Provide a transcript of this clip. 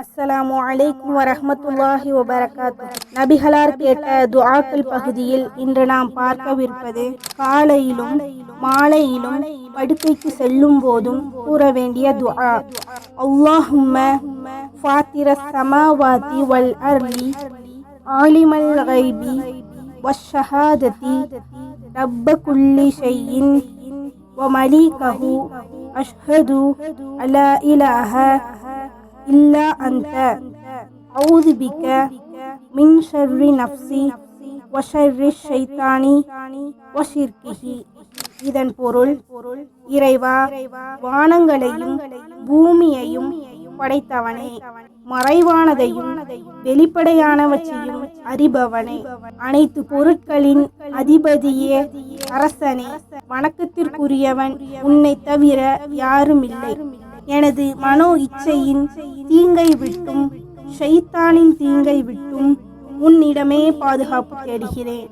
அஸ்ஸலாமு அலைக்கும் வரஹ்மத்துல்லாஹி வபரகாத்து நபிகளார் கேட்ட துஆக்கள் பகுதியில் இன்று நாம் பார்க்கவிருப்பது காலையிலும் மாலையிலும் படுக்கைக்கு செல்லும் போதும் கூற வேண்டிய துஆ அல்லாஹும்ம ஃபாத்திர சமாவாதி வல் அர்லி ஆலிமல் கைபி வஷஹாததி ரப்ப குல்லி ஷையின் ومليكه أشهد أن لا إله إلا أنت أعوذ بك من شر نفسي وشر الشيطان وشركه இதன் பொருள் இறைவா வானங்களையும் பூமியையும் படைத்தவனே மறைவானதையும் வெளிப்படையானவற்றையும் அறிபவனே அனைத்து பொருட்களின் அதிபதியே அரசனே வணக்கத்திற்குரியவன் உன்னை தவிர யாருமில்லை எனது மனோ இச்சையின் தீங்கை விட்டும் ஷைத்தானின் தீங்கை விட்டும் உன்னிடமே பாதுகாப்பு தேடுகிறேன்.